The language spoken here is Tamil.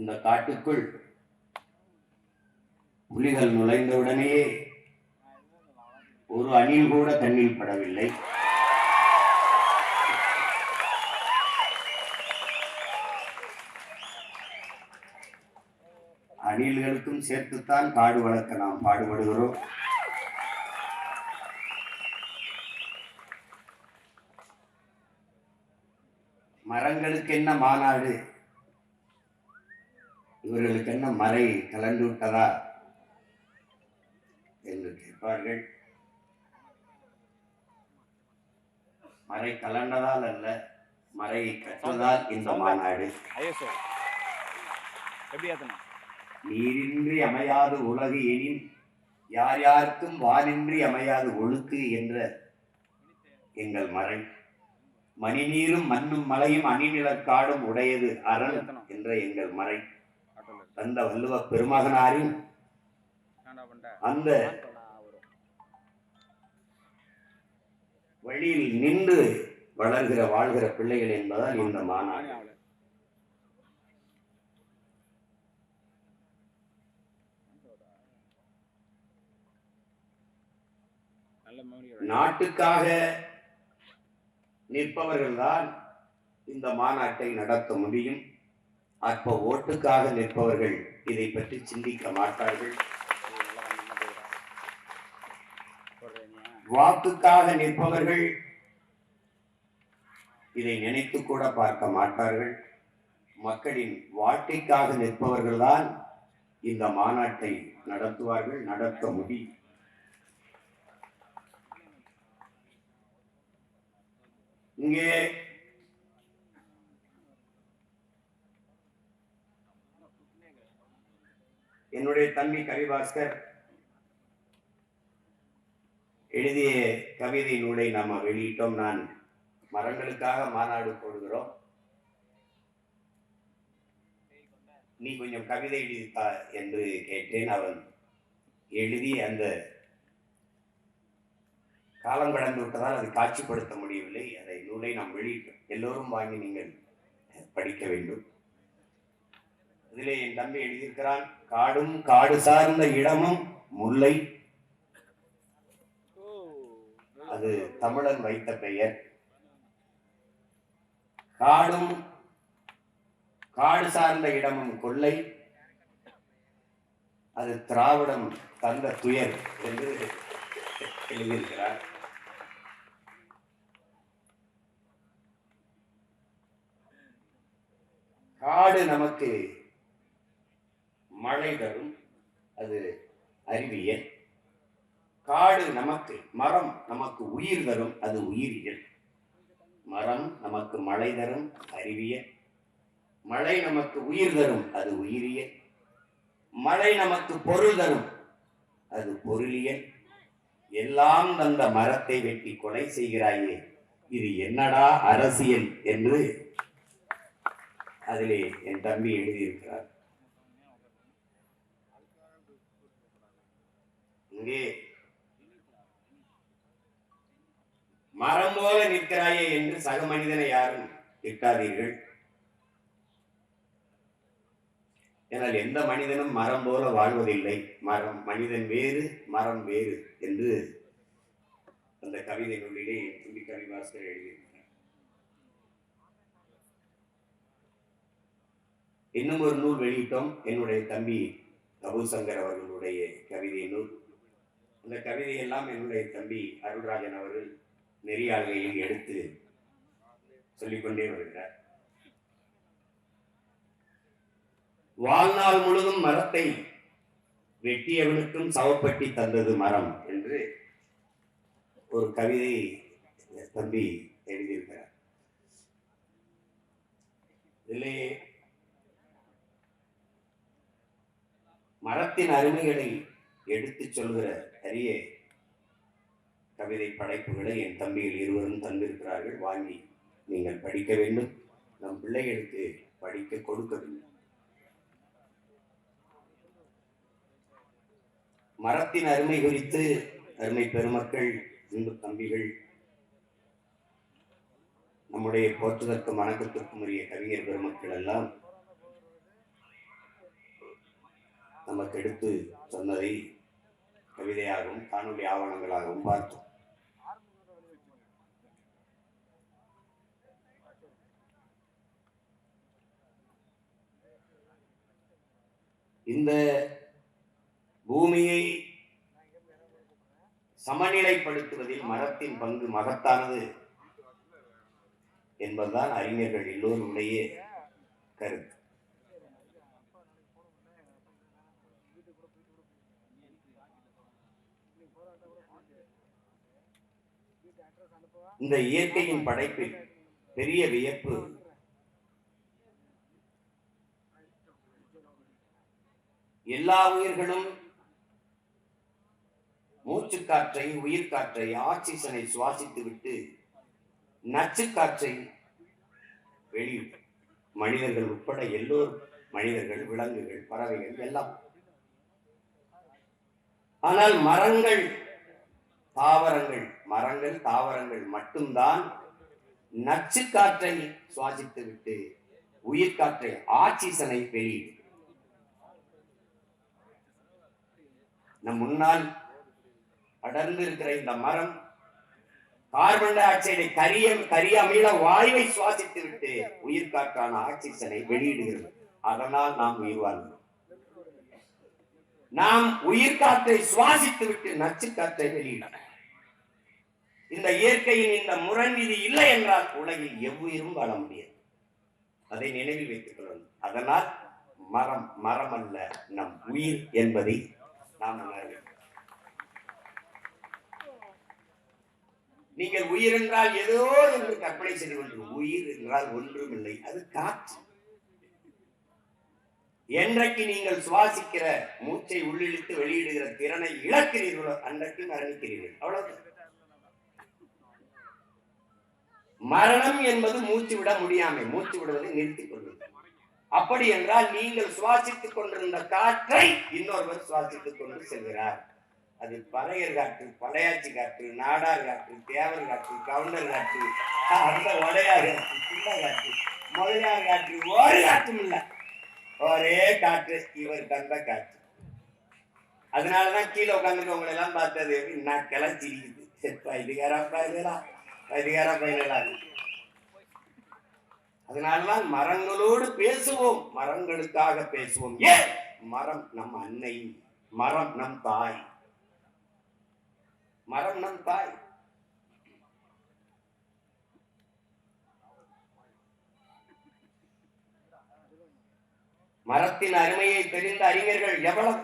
இந்த காட்டுக்குள் புலிகள் நுழைந்தவுடனேயே ஒரு அணில் கூட தண்ணீர் படவில்லை. அணில்களுக்கும் சேர்த்துத்தான் காடு வளர்க்க நாம் பாடுபடுகிறோம். மரங்களுக்கு என்ன மாநாடு? இவர்களுக்கு என்ன மறை கலந்து விட்டதா என்று கேட்பார்கள். மறை கலண்டதால் அல்ல மறையை கற்றதால் இந்த மாநாடு. நீரின்றி அமையாது உலகு எனின் யார் யாருக்கும் வானின்றி அமையாது ஒழுக்கு என்ற எங்கள் மறை. மணிநீரும் மண்ணும் மலையும் அணிநிலக்காடும் உடையது அரண் என்ற எங்கள் மறை. தந்த வள்ளுவ பெருமகனாரின் அந்த வழியில் நின்று வளர்கிற வாழ்கிற பிள்ளைகள் என்பதால் இந்த மாநாடு. நாட்டுக்காக நிற்பவர்கள்தான் இந்த மாநாட்டை நடத்த முடியும். அற்ப ஓட்டுக்காக நிற்பவர்கள் இதை பற்றி சிந்திக்க மாட்டார்கள். வாக்குக்காக நிற்பவர்கள் இதை நினைத்து கூட பார்க்க மாட்டார்கள். மக்களின் வாழ்க்கைக்காக நிற்பவர்கள்தான் இந்த மாநாட்டை நடத்துவார்கள் நடத்த முடியும். இங்கே என்னுடைய தம்பி கவிபாஸ்கர் எழுதிய கவிதை நூலை நாம் வெளியிட்டோம். நான் மரங்களுக்காக மாநாடு போடுகிறோம். நீ கொஞ்சம் கவிதை எழுதித்தா என்று கேட்டேன். அவன் எழுதி அந்த காலம் கடந்து விட்டதால் அதை காட்சிப்படுத்த முடியவில்லை. அதை நூலை நாம் வெளியிட்டோம். எல்லோரும் வாங்கி நீங்கள் படிக்க வேண்டும். இதிலே என் தம்பி எழுதியிருக்கிறான். காடும் காடு சார்ந்த இடமும் முல்லை. அது தமிழன் வைத்த பெயர். காடும் காடு சார்ந்த இடமும் கொள்ளை. அது திராவிடம் தந்த துயர் என்று எழுதியிருக்கிறார். காடு நமக்கு மழை தரும். அது அறிவியல். காடு நமக்கு மரம் நமக்கு உயிர் தரும். அது உயிரியல். மரம் நமக்கு மழை தரும். அறிவியல். மழை நமக்கு உயிர் தரும். அது உயிரியல். மழை நமக்கு பொருள் தரும். அது பொருளியல். எல்லாம் தந்த மரத்தை வெட்டி கொலை செய்கிறாயே. இது என்னடா அரசியல் என்று அதிலே என் தம்பி எழுதியிருக்கிறார். இங்கே. மரம் போல நிற்கிறாயே என்று சக மனிதனை யாரும் திட்டாதீர்கள். ஏனால் எந்த மனிதனும் மரம் போல வாழ்வதில்லை. மரம் மனிதன் வேறு மரம் வேறு என்று அந்த கவிதை நூலிலே துணி கவிவாசர் எழுதியிருக்கிறார். இன்னும் ஒரு நூல் வெளியிட்டோம். என்னுடைய தம்பி அபு சங்கர் அவர்களுடைய கவிதை நூல். அந்த கவிதையெல்லாம் என்னுடைய தம்பி அருள்ராஜன் அவர்கள் நெறியாள்கையில் எடுத்து சொல்லிக்கொண்டே வருகிறார். வாழ்நாள் முழுதும் மரத்தை வெட்டியவனுக்கும் சவப்பட்டி தந்தது மரம் என்று ஒரு கவிதை தம்பி எழுதியிருக்கிறார். இதிலே மரத்தின் அருமைகளை எடுத்துச் சொல்கிற அரிய கவிதை படைப்புகளை என் தம்பிகள் இருவரும் தந்திருக்கிறார்கள். வாங்கி நீங்கள் படிக்க வேண்டும். நம் பிள்ளைகளுக்கு படிக்க கொடுக்க வேண்டும். மரத்தின் அருமை குறித்து அருமை பெருமக்கள் இந்து தம்பிகள் நம்முடைய போற்றுதற்கும் வணக்கத்திற்கும் உரிய கவிஞர் பெருமக்கள் எல்லாம் நமக்கு எடுத்து சொன்னதை கவிதையாகவும் காணொலி ஆவணங்களாகவும் பார்த்தோம். இந்த பூமியை சமநிலைப்படுத்துவதில் மரத்தின் பங்கு மகத்தானது என்பதுதான் அறிஞர்கள் எல்லோருடைய கருத்து. இந்த இயற்கையின் படைப்பில் பெரிய வியப்பு. எல்லா உயிர்களும் மூச்சுக்காற்றை உயிர்காற்றை ஆக்சிஜனை சுவாசித்து விட்டு நச்சுக்காற்றை வெளியிடும் மனிதர்கள் உட்பட எல்லோரும் மனிதர்கள் விலங்குகள் பறவைகள் எல்லாம் ஆனால் மரங்கள் தாவரங்கள் மரங்கள் தாவரங்கள் மட்டும்தான் நச்சுக்காற்றை சுவாசித்து விட்டு உயிர்காற்றை ஆக்சிஜனை வெளியிடும். நம் முன்னால் அடர்ந்து இருக்கிற இந்த மரம் கார்பன் டை ஆக்சைடை கரிய கரிய அமில வாயுவை சுவாசித்து விட்டு உயிர்காற்றான ஆக்சிஜனை வெளியிடுகிறது. அதனால் நாம் உயிர் வாழ்கிறோம் நாம் உயிர்காற்றை சுவாசித்து விட்டு நச்சுக்காற்றை வெளியிட இந்த இயற்கையின் இந்த முரண்விதி இல்லை என்றால் உலகில் எவ்வுயிரும் வாழ முடியாது. அதை நினைவில் வைத்துக் கொள்ளணும் அதனால் மரம் மரம் அல்ல நம் உயிர் என்பதை நாம் உணர வேண்டும். நீங்கள் உயிர் என்றால் ஏதோ என்று கற்பனை செய்து கொண்டு உயிர் என்றால் ஒன்றுமில்லை அது காற்று. என்றைக்கு நீங்கள் சுவாசிக்கிற மூச்சை உள்ளிழுத்து வெளியிடுகிற திறனை இழக்கிறீர்களோ அன்றைக்கு மரணிக்கிறீர்கள். அவ்வளவுதான். மரணம் என்பது மூச்சு விட முடியாமை. மூச்சு விடுவதை நிறுத்திக் கொள்வது அப்படி என்றால் நீங்கள் சுவாசித்துக் கொண்டிருந்த காற்றை இன்னொருவர் சுவாசித்துக் கொண்டு செல்கிறார். அது பறையர் காற்று பழையாச்சி காற்று நாடார் காற்று தேவர் காற்று கவுண்டர் காற்று அந்த உடையார் காற்று பிள்ளை காற்று முதலியார் காற்று ஒரு காற்றும் இல்லை. ஒரே காற்று இவர் தந்த காற்று. அதனாலதான் கீழே உட்காந்துருக்கவங்களை எல்லாம் பார்த்தது நாக்கெல்லாம் சிரிக்குது பைதிகாரா பயிலா பைதிகாரா பயிலா அதனாலதான் மரங்களோடு பேசுவோம். மரங்களுக்காக பேசுவோம். ஏன்? மரம் நம் அன்னை மரம் நம் தாய். மரம் நம் தாய். மரத்தின் அருமையை தெரிந்த அறிஞர்கள் எவ்வளவு?